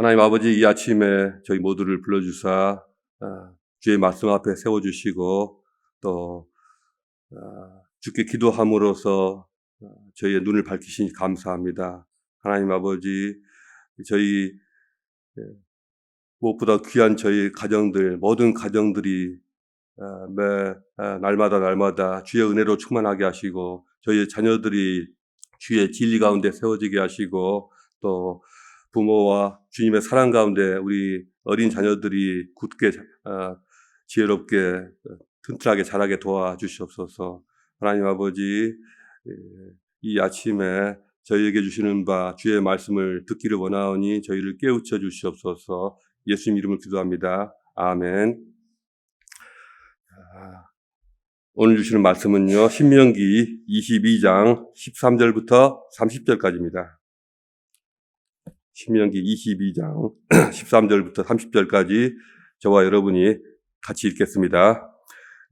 하나님 아버지 이 아침에 저희 모두를 불러주사 아, 주의 말씀 앞에 세워주시고 또 아, 주께 기도함으로써 아, 저희의 눈을 밝히시니 감사합니다. 하나님 아버지 저희 예, 무엇보다 귀한 저희 가정들 모든 가정들이 아, 매 아, 날마다 날마다 주의 은혜로 충만하게 하시고 저희의 자녀들이 주의 진리 가운데 세워지게 하시고 또 부모와 주님의 사랑 가운데 우리 어린 자녀들이 굳게 아, 지혜롭게 튼튼하게 자라게 도와주시옵소서. 하나님 아버지 예, 이 아침에 저희에게 주시는 바 주의 말씀을 듣기를 원하오니 저희를 깨우쳐 주시옵소서. 예수님 이름을 기도합니다. 아멘. 아, 오늘 주시는 말씀은요. 신명기 22장 13절부터 30절까지입니다. 신명기 22장 13절부터 30절까지 저와 여러분이 같이 읽겠습니다.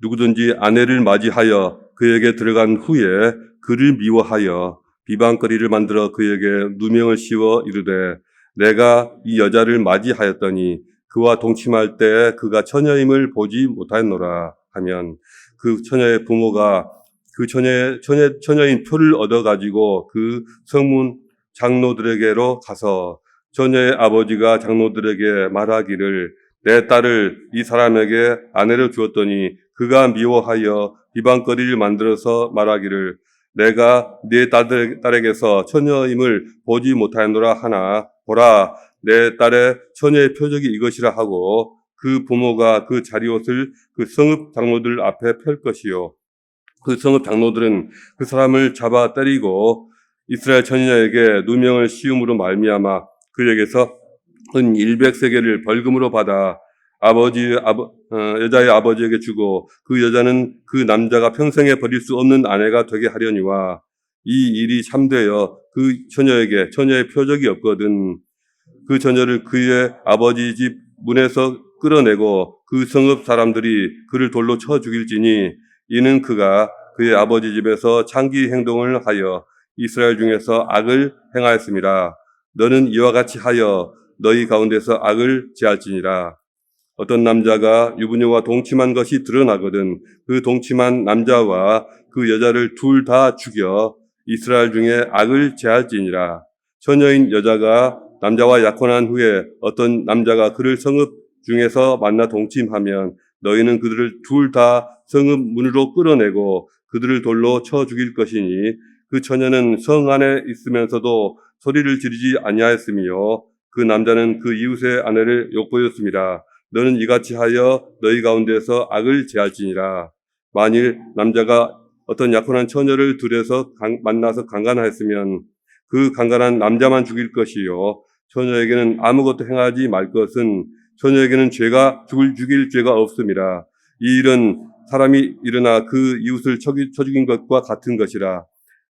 누구든지 아내를 맞이하여 그에게 들어간 후에 그를 미워하여 비방거리를 만들어 그에게 누명을 씌워 이르되 내가 이 여자를 맞이하였더니 그와 동침할 때 그가 처녀임을 보지 못하였노라 하면 그 처녀의 부모가 그 처녀, 처녀, 처녀인 표를 얻어 가지고 그 성문 장로들에게로 가서 처녀의 아버지가 장로들에게 말하기를 내 딸을 이 사람에게 아내로 주었더니 그가 미워하여 비방거리를 만들어서 말하기를 내가 네 딸, 딸에게서 처녀임을 보지 못하였노라 하나 보라 내 딸의 처녀의 표적이 이것이라 하고 그 부모가 그 자리옷을 그 성읍 장로들 앞에 펼 것이요. 그 성읍 장로들은 그 사람을 잡아 때리고 이스라엘 처녀에게 누명을 씌움으로 말미암아 그에게서 은 100세계를 벌금으로 받아 아버지 아버, 어, 여자의 아버지에게 주고 그 여자는 그 남자가 평생에 버릴 수 없는 아내가 되게 하려니와 이 일이 참되어 그 처녀에게 처녀의 표적이 없거든. 그 처녀를 그의 아버지 집 문에서 끌어내고 그 성읍 사람들이 그를 돌로 쳐 죽일지니 이는 그가 그의 아버지 집에서 창기 행동을 하여 이스라엘 중에서 악을 행하였습니다. 너는 이와 같이 하여 너희 가운데서 악을 제할지니라. 어떤 남자가 유부녀와 동침한 것이 드러나거든 그 동침한 남자와 그 여자를 둘 다 죽여 이스라엘 중에 악을 제할지니라. 처녀인 여자가 남자와 약혼한 후에 어떤 남자가 그를 성읍 중에서 만나 동침하면 너희는 그들을 둘 다 성읍 문으로 끌어내고 그들을 돌로 쳐 죽일 것이니 그 처녀는 성 안에 있으면서도 소리를 지르지 아니하였으며 그 남자는 그 이웃의 아내를 욕보였습니다. 너는 이같이 하여 너희 가운데서 악을 제할지니라. 만일 남자가 어떤 약혼한 처녀를 들여서 강, 만나서 강간하였으면 그 강간한 남자만 죽일 것이요. 처녀에게는 아무것도 행하지 말 것은 처녀에게는 죄가 죽을 죽일 죄가 없습니다. 이 일은 사람이 일어나 그 이웃을 쳐 죽인 것과 같은 것이라.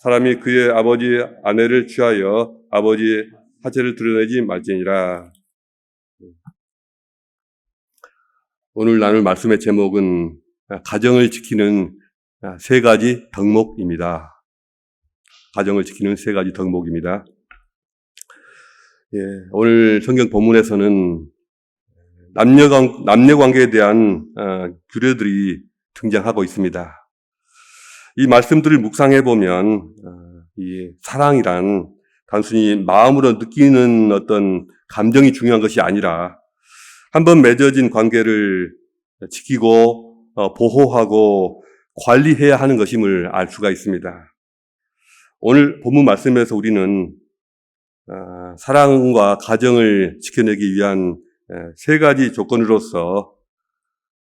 사람이 그의 아버지 아내를 취하여 아버지 하체를 드러내지 말지니라 오늘 나눌 말씀의 제목은 가정을 지키는 세 가지 덕목입니다. 가정을 지키는 세 가지 덕목입니다. 예, 오늘 성경 본문에서는 남녀, 남녀 관계에 대한 어, 규례들이 등장하고 있습니다. 이 말씀들을 묵상해 보면 어, 이 사랑이란 단순히 마음으로 느끼는 어떤 감정이 중요한 것이 아니라 한번 맺어진 관계를 지키고 어, 보호하고 관리해야 하는 것임을 알 수가 있습니다. 오늘 본문 말씀에서 우리는 어, 사랑과 가정을 지켜내기 위한 세 가지 조건으로서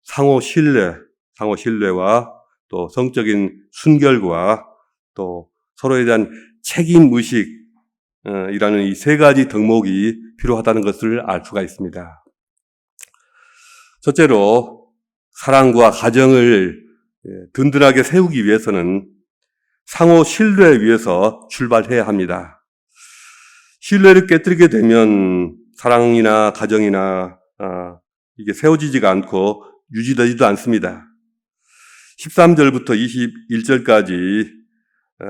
상호 신뢰, 상호 신뢰와 또 성적인 순결과 또 서로에 대한 책임 의식이라는 이 세 가지 덕목이 필요하다는 것을 알 수가 있습니다. 첫째로 사랑과 가정을 예, 든든하게 세우기 위해서는 상호 신뢰 위해서 출발해야 합니다. 신뢰를 깨뜨리게 되면 사랑이나 가정이나 아, 이게 세워지지가 않고 유지되지도 않습니다. 13절부터 21절까지 어,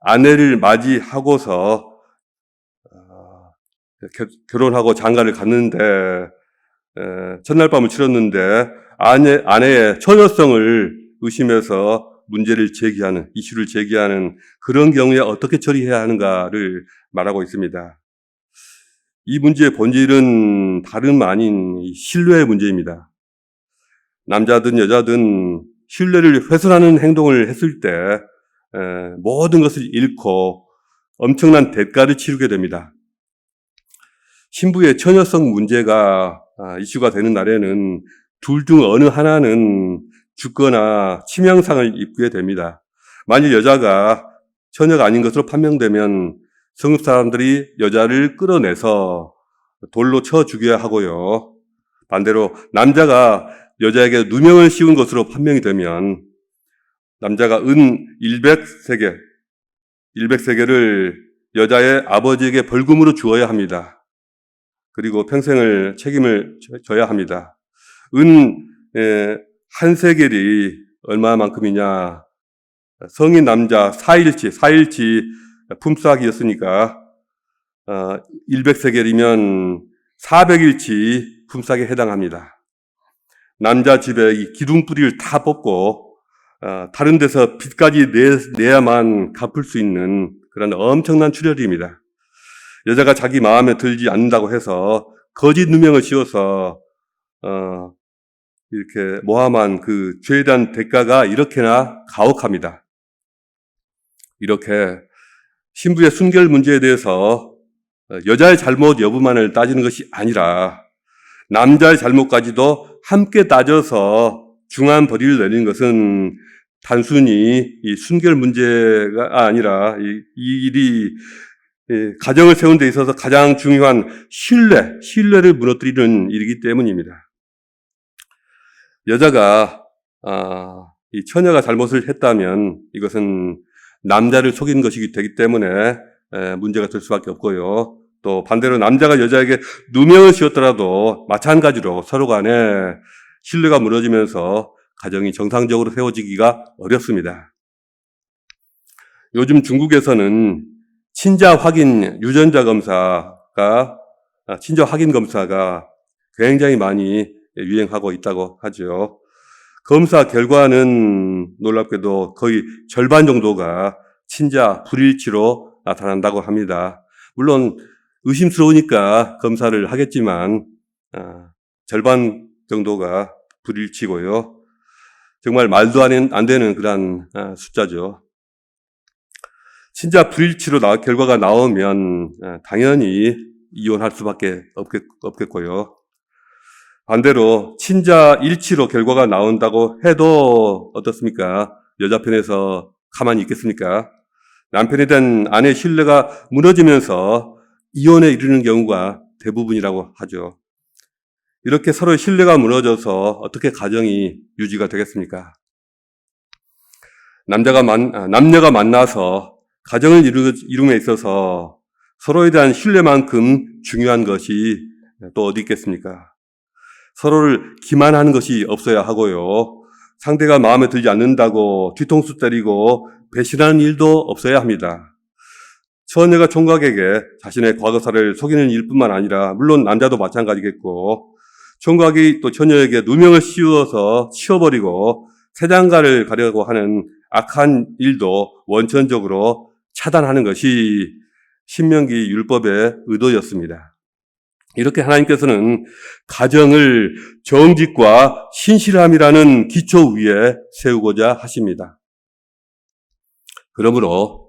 아내를 맞이하고서 어, 겨- 결혼하고 장가를 갔는데 에, 첫날 밤을 치렀는데 아내, 아내의 처녀성을 의심해서 문제를 제기하는 이슈를 제기하는 그런 경우에 어떻게 처리해야 하는가를 말하고 있습니다. 이 문제의 본질은 다름 아닌 이 신뢰의 문제입니다. 남자든 여자든 신뢰를 훼손하는 행동을 했을 때 에, 모든 것을 잃고 엄청난 대가를 치르게 됩니다. 신부의 처녀성 문제가 아, 이슈가 되는 날에는 둘 중 어느 하나는 죽거나 치명상을 입게 됩니다. 만일 여자가 처녀가 아닌 것으로 판명되면 성읍 사람들이 여자를 끌어내서 돌로 쳐 죽여야 하고요. 반대로 남자가 여자에게 누명을 씌운 것으로 판명이 되면 남자가 은 100세계, 100세계를 여자의 아버지에게 벌금으로 주어야 합니다. 그리고 평생을 책임을 져- 져야 합니다. 은, 에, 한 세겔이 얼마만큼이냐. 성인 남자 4일치, 4일치 품삯이었으니까, 어, 100세겔이면 400일치 품삯에 해당합니다. 남자 집에 이 기둥 뿌리를 다 뽑고, 어, 다른 데서 빚까지 내, 내야만 갚을 수 있는 그런 엄청난 출혈입니다. 여자가 자기 마음에 들지 않는다고 해서 거짓 누명을 씌워서 어, 이렇게 모함한 그 죄에 대한 대가가 이렇게나 가혹합니다. 이렇게 신부의 순결 문제에 대해서 어, 여자의 잘못 여부만을 따지는 것이 아니라 남자의 잘못까지도 함께 따져서 중한 벌이를 내리는 것은 단순히 이 순결 문제가 아니라 이, 이 일이 예, 가정을 세운 데 있어서 가장 중요한 신뢰, 신뢰를 무너뜨리는 일이기 때문입니다. 여자가 아, 이 처녀가 잘못을 했다면 이것은 남자를 속인 것이기 때문에 에, 문제가 될 수밖에 없고요. 또 반대로 남자가 여자에게 누명을 씌웠더라도 마찬가지로 서로 간에 신뢰가 무너지면서 가정이 정상적으로 세워지기가 어렵습니다. 요즘 중국에서는 친자 확인 유전자 검사가 아, 친자 확인 검사가 굉장히 많이 유행하고 있다고 하죠. 검사 결과는 놀랍게도 거의 절반 정도가 친자 불일치로 나타난다고 합니다. 물론 의심스러우니까 검사를 하겠지만 아, 절반 정도가 불일치고요. 정말 말도 안, 안 되는 그런 아, 숫자죠. 친자 불일치로 나, 결과가 나오면 아, 당연히 이혼할 수밖에 없겠, 없겠고요. 반대로 친자 일치로 결과가 나온다고 해도 어떻습니까? 여자 편에서 가만히 있겠습니까? 남편에 대한 아내의 신뢰가 무너지면서 이혼에 이르는 경우가 대부분이라고 하죠. 이렇게 서로의 신뢰가 무너져서 어떻게 가정이 유지가 되겠습니까? 남자가 만, 아, 남녀가 만나서 가정을 이루, 이룸에 있어서 서로에 대한 신뢰만큼 중요한 것이 또 어디 있겠습니까? 서로를 기만하는 것이 없어야 하고요. 상대가 마음에 들지 않는다고 뒤통수 때리고 배신하는 일도 없어야 합니다. 처녀가 총각에게 자신의 과거사를 속이는 일뿐만 아니라 물론 남자도 마찬가지겠고 총각이 또 처녀에게 누명을 씌워서 치워버리고 새장가를 가려고 하는 악한 일도 원천적으로 차단하는 것이 신명기 율법의 의도였습니다. 이렇게 하나님께서는 가정을 정직과 신실함이라는 기초 위에 세우고자 하십니다. 그러므로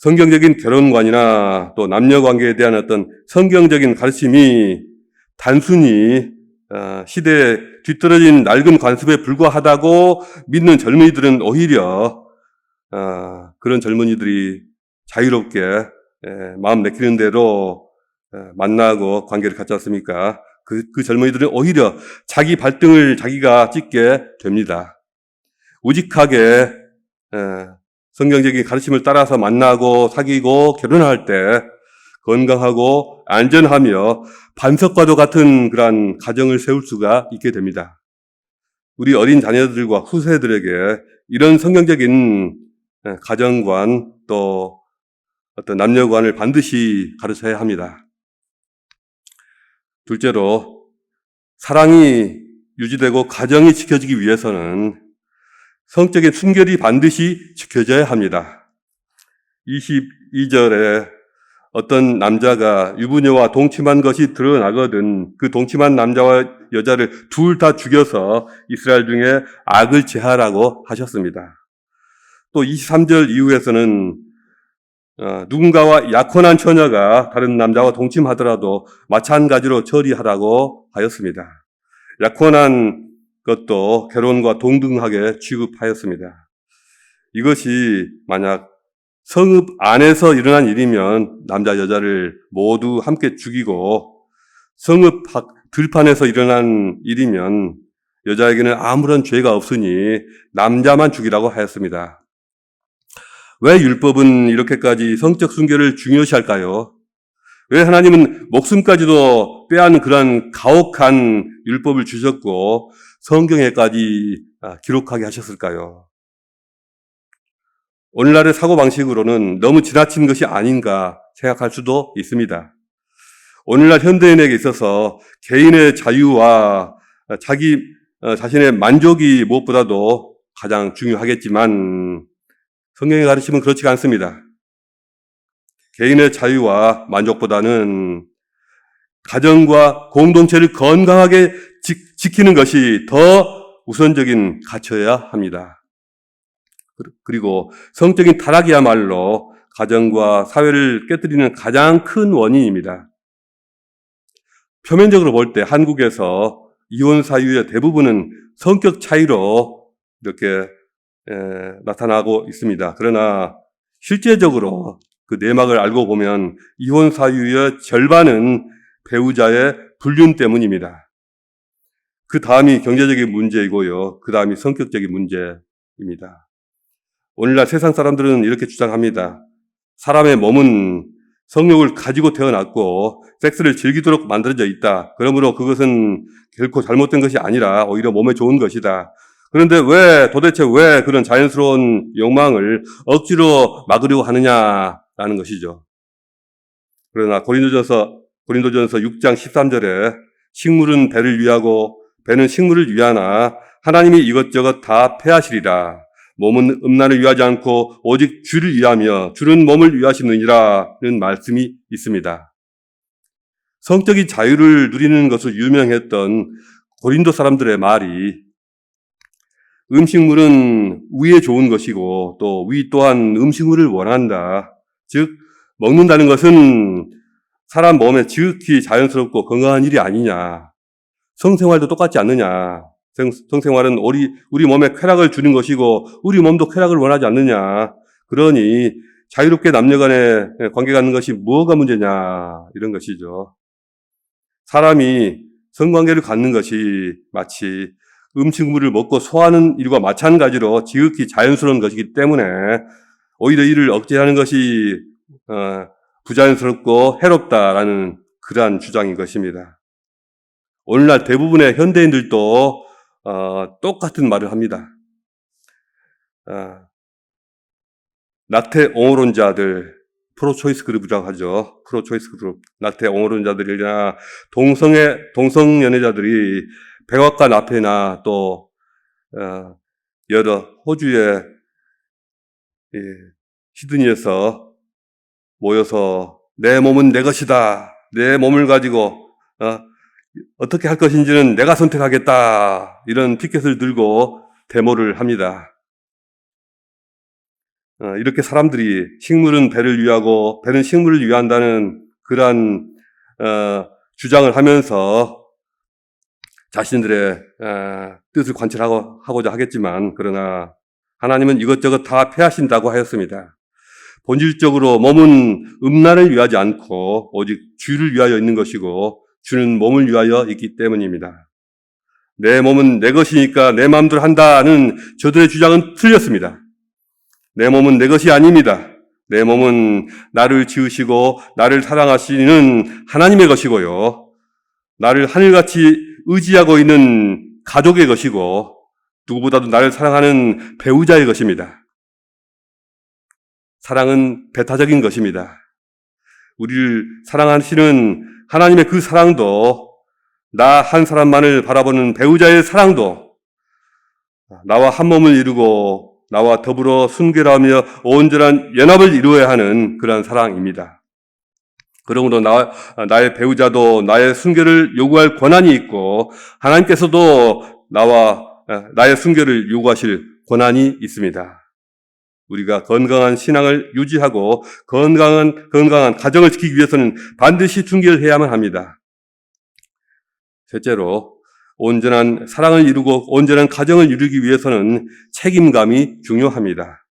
성경적인 결혼관이나 또 남녀 관계에 대한 어떤 성경적인 가르침이 단순히 어, 시대에 뒤떨어진 낡은 관습에 불과하다고 믿는 젊은이들은 오히려 어, 그런 젊은이들이 자유롭게 에, 마음 내키는 대로 에, 만나고 관계를 갖지 않습니까? 그, 그 젊은이들은 오히려 자기 발등을 자기가 찍게 됩니다. 우직하게 에, 성경적인 가르침을 따라서 만나고 사귀고 결혼할 때 건강하고 안전하며 반석과도 같은 그러한 가정을 세울 수가 있게 됩니다. 우리 어린 자녀들과 후세들에게 이런 성경적인 에, 가정관 또 어떤 남녀관을 반드시 가르쳐야 합니다. 둘째로 사랑이 유지되고 가정이 지켜지기 위해서는 성적인 순결이 반드시 지켜져야 합니다. 22절에 어떤 남자가 유부녀와 동침한 것이 드러나거든 그 동침한 남자와 여자를 둘 다 죽여서 이스라엘 중에 악을 제하라고 하셨습니다. 또 23절 이후에서는 어, 누군가와 약혼한 처녀가 다른 남자와 동침하더라도 마찬가지로 처리하라고 하였습니다. 약혼한 것도 결혼과 동등하게 취급하였습니다. 이것이 만약 성읍 안에서 일어난 일이면 남자 여자를 모두 함께 죽이고 성읍 밖 들판에서 일어난 일이면 여자에게는 아무런 죄가 없으니 남자만 죽이라고 하였습니다. 왜 율법은 이렇게까지 성적 순결을 중요시할까요? 왜 하나님은 목숨까지도 빼앗는 그런 가혹한 율법을 주셨고 성경에까지 아, 기록하게 하셨을까요? 오늘날의 사고방식으로는 너무 지나친 것이 아닌가 생각할 수도 있습니다. 오늘날 현대인에게 있어서 개인의 자유와 자기 어, 자신의 만족이 무엇보다도 가장 중요하겠지만 성경의 가르침은 그렇지 가 않습니다. 개인의 자유와 만족보다는 가정과 공동체를 건강하게 지, 키는 것이 더 우선적인 가쳐야 합니다. 그리고 성적인 타락이야말로 가정과 사회를 깨뜨리는 가장 큰 원인입니다. 표면적으로 볼 때 한국에서 이혼 사유의 대부분은 성격 차이로 이렇게 에, 나타나고 있습니다. 그러나 실제적으로 그 내막을 알고 보면 이혼 사유의 절반은 배우자의 불륜 때문입니다. 그 다음이 경제적인 문제이고요. 그 다음이 성격적인 문제입니다. 오늘날 세상 사람들은 이렇게 주장합니다. 사람의 몸은 성욕을 가지고 태어났고 섹스를 즐기도록 만들어져 있다. 그러므로 그것은 결코 잘못된 것이 아니라 오히려 몸에 좋은 것이다. 그런데 왜 도대체 왜 그런 자연스러운 욕망을 억지로 막으려고 하느냐라는 것이죠. 그러나 고린도전서 고린도전서 6장 13절에 식물은 배를 위하고 배는 식물을 위하나 하나님이 이것저것 다 패하시리라. 몸은 음란을 위하지 않고 오직 주를 위하며 주는 몸을 위하시느니라는 말씀이 있습니다. 성적인 자유를 누리는 것으로 유명했던 고린도 사람들의 말이 음식물은 위에 좋은 것이고 또 위 또한 음식물을 원한다. 즉 먹는다는 것은 사람 몸에 지극히 자연스럽고 건강한 일이 아니냐. 성생활도 똑같지 않느냐. 성 생활은 우리, 우리 몸에 쾌락을 주는 것이고 우리 몸도 쾌락을 원하지 않느냐. 그러니 자유롭게 남녀 간에 관계 갖는 것이 뭐가 문제냐. 이런 것이죠. 사람이 성관계를 갖는 것이 마치 음식물을 먹고 소화하는 일과 마찬가지로 지극히 자연스러운 것이기 때문에 오히려 이를 억제하는 것이 어, 부자연스럽고 해롭다라는 그러한 주장인 것입니다. 오늘날 대부분의 현대인들도 어, 똑같은 말을 합니다. 어, 낙태 옹호론자들, 프로초이스 그룹이라고 하죠. 프로초이스 그룹. 낙태 옹호론자들이나 동성애, 동성 연애자들이 백악관 앞에나 또, 어, 여러 호주의 예, 시드니에서 모여서 내 몸은 내 것이다. 내 몸을 가지고 어, 어떻게 할 것인지는 내가 선택하겠다. 이런 피켓을 들고 데모를 합니다. 어, 이렇게 사람들이 식물은 배를 위하고 배는 식물을 위한다는 그러한 어, 주장을 하면서 자신들의 어, 뜻을 관철하고 하고자 하겠지만 그러나 하나님은 이것저것 다 패하신다고 하였습니다. 본질적으로 몸은 음란을 위하지 않고 오직 주를 위하여 있는 것이고 주는 몸을 위하여 있기 때문입니다. 내 몸은 내 것이니까 내 마음대로 한다는 저들의 주장은 틀렸습니다. 내 몸은 내 것이 아닙니다. 내 몸은 나를 지으시고 나를 사랑하시는 하나님의 것이고요. 나를 하늘같이 의지하고 있는 가족의 것이고 누구보다도 나를 사랑하는 배우자의 것입니다. 사랑은 배타적인 것입니다. 우리를 사랑하시는 하나님의 그 사랑도 나 한 사람만을 바라보는 배우자의 사랑도 나와 한 몸을 이루고 나와 더불어 순결하며 온전한 연합을 이루어야 하는 그러한 사랑입니다. 그러므로 나, 나의 배우자도 나의 순결을 요구할 권한이 있고 하나님께서도 나와 나의 순결을 요구하실 권한이 있습니다. 우리가 건강한 신앙을 유지하고 건강한 건강한 가정을 지키기 위해서는 반드시 순결해야만 합니다. 셋째로 온전한 사랑을 이루고 온전한 가정을 이루기 위해서는 책임감이 중요합니다.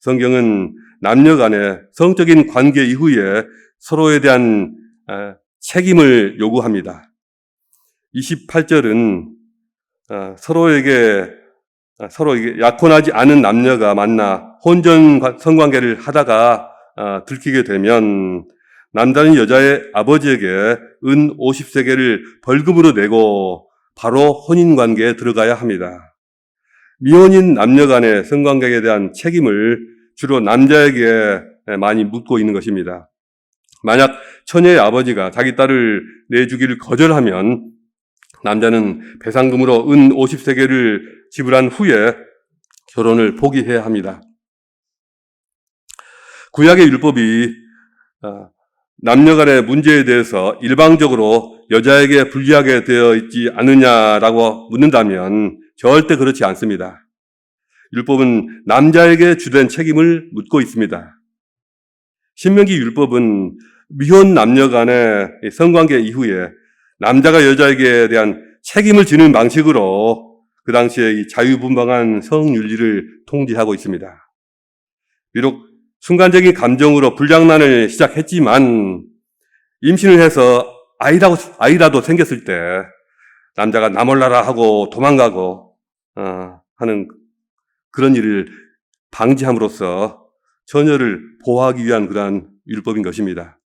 성경은 남녀 간의 성적인 관계 이후에 서로에 대한 아, 책임을 요구합니다. 28절은 아, 서로에게 아, 서로에게 약혼하지 않은 남녀가 만나 혼전 성관계를 하다가 들키게 되면 남자는 여자의 아버지에게 은 50세계를 벌금으로 내고 바로 혼인 관계에 들어가야 합니다. 미혼인 남녀 간의 성관계에 대한 책임을 주로 남자에게 많이 묻고 있는 것입니다. 만약 처녀의 아버지가 자기 딸을 내주기를 거절하면 남자는 배상금으로 은 50세계를 지불한 후에 결혼을 포기해야 합니다. 구약의 율법이 어, 남녀 간의 문제에 대해서 일방적으로 여자에게 불리하게 되어 있지 않느냐라고 묻는다면 절대 그렇지 않습니다. 율법은 남자에게 주된 책임을 묻고 있습니다. 신명기 율법은 미혼 남녀 간의 성관계 이후에 남자가 여자에게 대한 책임을 지는 방식으로 그 당시에 이 자유분방한 성윤리를 통지하고 있습니다. 비록 순간적인 감정으로 불장난을 시작했지만 임신을 해서 아이라고, 아이라도 생겼을 때 남자가 나 몰라라 하고 도망가고 어, 하는 그런 일을 방지함으로써 처녀를 보호하기 위한 그러한 율법인 것입니다.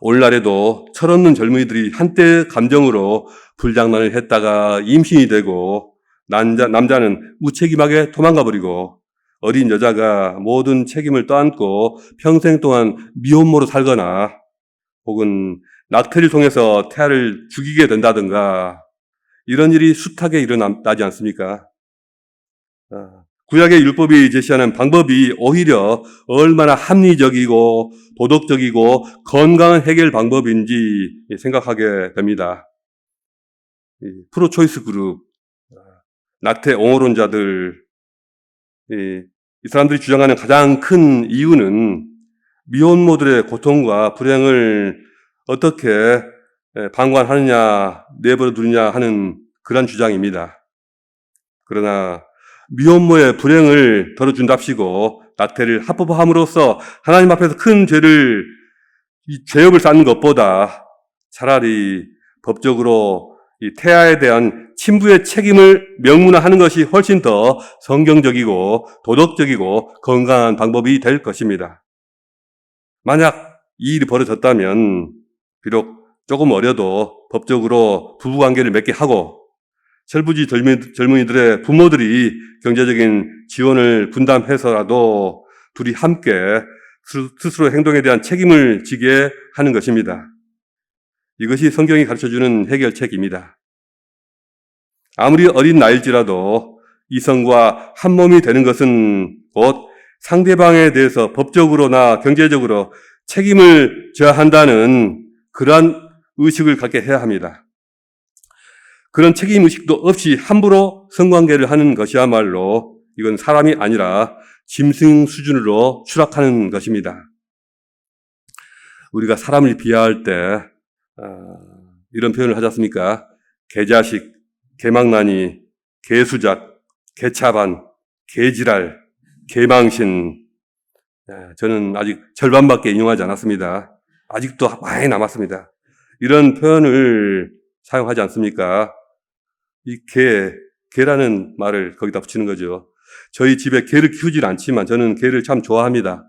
오늘날에도 철없는 젊은이들이 한때 감정으로 불장난을 했다가 임신이 되고 남자, 남자는 무책임하게 도망가 버리고 어린 여자가 모든 책임을 떠안고 평생 동안 미혼모로 살거나 혹은 낙태를 통해서 태아를 죽이게 된다든가 이런 일이 숱하게 일어나지 않습니까? 아, 구약의 율법이 제시하는 방법이 오히려 얼마나 합리적이고 도덕적이고 건강한 해결 방법인지 생각하게 됩니다. 프로초이스 그룹, 낙태 옹호론자들, 이 사람들이 주장하는 가장 큰 이유는 미혼모들의 고통과 불행을 어떻게 방관하느냐, 내버려 두느냐 하는 그런 주장입니다. 그러나 미혼모의 불행을 덜어준답시고 낙태를 합법함으로써 하나님 앞에서 큰 죄를 이 죄업을 쌓는 것보다 차라리 법적으로 이 태아에 대한 친부의 책임을 명문화하는 것이 훨씬 더 성경적이고 도덕적이고 건강한 방법이 될 것입니다. 만약 이 일이 벌어졌다면 비록 조금 어려도 법적으로 부부관계를 맺게 하고 철부지 젊은이들의 부모들이 경제적인 지원을 분담해서라도 둘이 함께 스스로 행동에 대한 책임을 지게 하는 것입니다. 이것이 성경이 가르쳐주는 해결책입니다. 아무리 어린 나일지라도 이성과 한 몸이 되는 것은 곧 상대방에 대해서 법적으로나 경제적으로 책임을 져야 한다는 그러한 의식을 갖게 해야 합니다. 그런 책임의식도 없이 함부로 성관계를 하는 것이야말로 이건 사람이 아니라 짐승 수준으로 추락하는 것입니다. 우리가 사람을 비하할 때 어, 이런 표현을 하지 않습니까? 개자식, 개망나니, 개수작, 개차반, 개지랄, 개망신. 네, 저는 아직 절반밖에 인용하지 않았습니다. 아직도 많이 남았습니다. 이런 표현을 사용하지 않습니까? 이 개, 개라는 말을 거기다 붙이는 거죠. 저희 집에 개를 키우질 않지만 저는 개를 참 좋아합니다.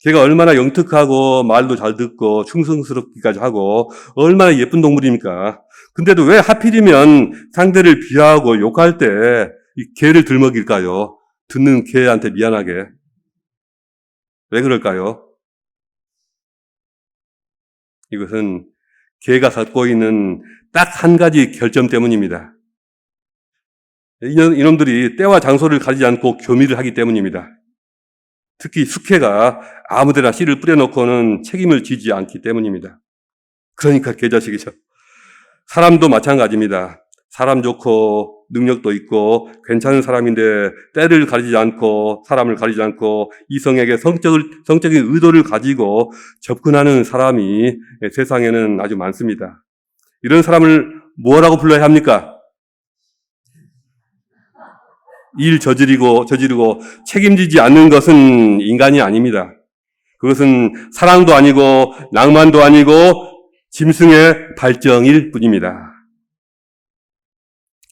개가 얼마나 영특하고 말도 잘 듣고 충성스럽기까지 하고 얼마나 예쁜 동물입니까? 근데도 왜 하필이면 상대를 비하하고 욕할 때 이 개를 들먹일까요? 듣는 개한테 미안하게. 왜 그럴까요? 이것은 개가 갖고 있는 딱 한 가지 결점 때문입니다. 이놈- 이놈들이 때와 장소를 가리지 않고 교미를 하기 때문입니다. 특히 숙회가 아무데나 씨를 뿌려놓고는 책임을 지지 않기 때문입니다. 그러니까 개자식이죠. 사람도 마찬가지입니다. 사람 좋고 능력도 있고 괜찮은 사람인데 때를 가리지 않고 사람을 가리지 않고 이성에게 성적을, 성적인 의도를 가지고 접근하는 사람이 세상에는 아주 많습니다. 이런 사람을 뭐라고 불러야 합니까? 일 저지르고 저지르고 책임지지 않는 것은 인간이 아닙니다. 그것은 사랑도 아니고 낭만도 아니고 짐승의 발정일 뿐입니다.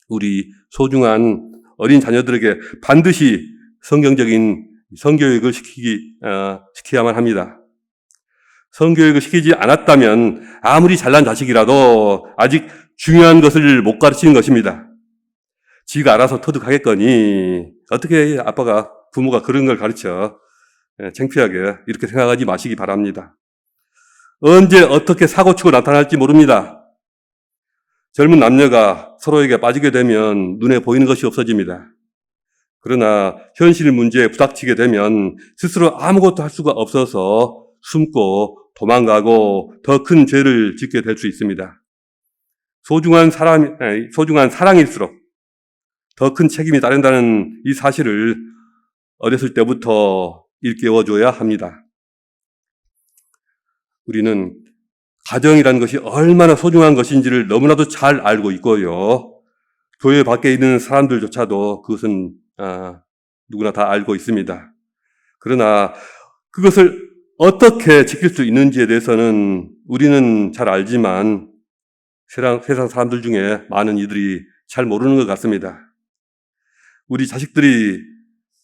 우리 소중한 어린 자녀들에게 반드시 성경적인 성교육을 시키기 어, 시켜야만 합니다. 성교육을 시키지 않았다면 아무리 잘난 자식이라도 아직 중요한 것을 못 가르치는 것입니다. 지가 알아서 터득하겠거니 어떻게 아빠가 부모가 그런 걸 가르쳐 예, 창피하게 이렇게 생각하지 마시기 바랍니다. 언제 어떻게 사고치고 나타날지 모릅니다. 젊은 남녀가 서로에게 빠지게 되면 눈에 보이는 것이 없어집니다. 그러나 현실 문제에 부닥치게 되면 스스로 아무것도 할 수가 없어서 숨고 도망가고 더 큰 죄를 짓게 될 수 있습니다. 소중한 사람, 소중한 사랑일수록 더 큰 책임이 따른다는 이 사실을 어렸을 때부터 일깨워줘야 합니다. 우리는 가정이라는 것이 얼마나 소중한 것인지를 너무나도 잘 알고 있고요. 교회 밖에 있는 사람들조차도 그것은 아, 누구나 다 알고 있습니다. 그러나 그것을 어떻게 지킬 수 있는지에 대해서는 우리는 잘 알지만 세상, 세상 사람들 중에 많은 이들이 잘 모르는 것 같습니다. 우리 자식들이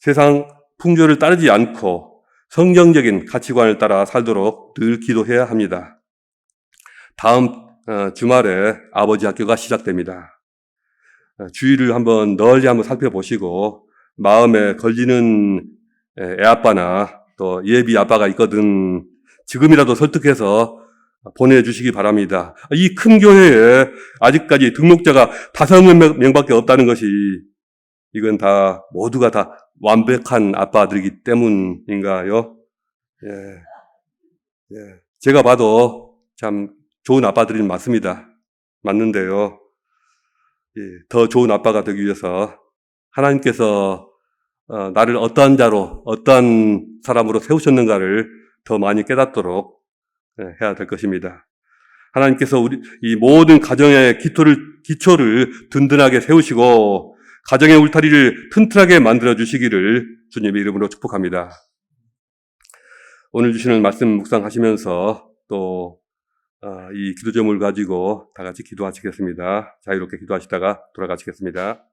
세상 풍조를 따르지 않고 성경적인 가치관을 따라 살도록 늘 기도해야 합니다. 다음 어, 주말에 아버지 학교가 시작됩니다. 어, 주의를 한번 널리 한번 살펴보시고 마음에 걸리는 애 아빠나 또 예비 아빠가 있거든 지금이라도 설득해서 보내주시기 바랍니다. 이 큰 교회에 아직까지 등록자가 다섯 명밖에 없다는 것이 이건 다 모두가 다 완벽한 아빠들이기 때문인가요? 예, 예. 제가 봐도 참 좋은 아빠들이 맞습니다. 맞는데요. 예, 더 좋은 아빠가 되기 위해서 하나님께서 어, 나를 어떠한 자로, 어떠한 사람으로 세우셨는가를 더 많이 깨닫도록 예, 해야 될 것입니다. 하나님께서 우리 이 모든 가정의 기초를 기초를 든든하게 세우시고 가정의 울타리를 튼튼하게 만들어 주시기를 주님의 이름으로 축복합니다. 오늘 주시는 말씀 묵상하시면서 또 어, 이 기도 제목을 가지고 다 같이 기도하시겠습니다. 자유롭게 기도하시다가 돌아가시겠습니다.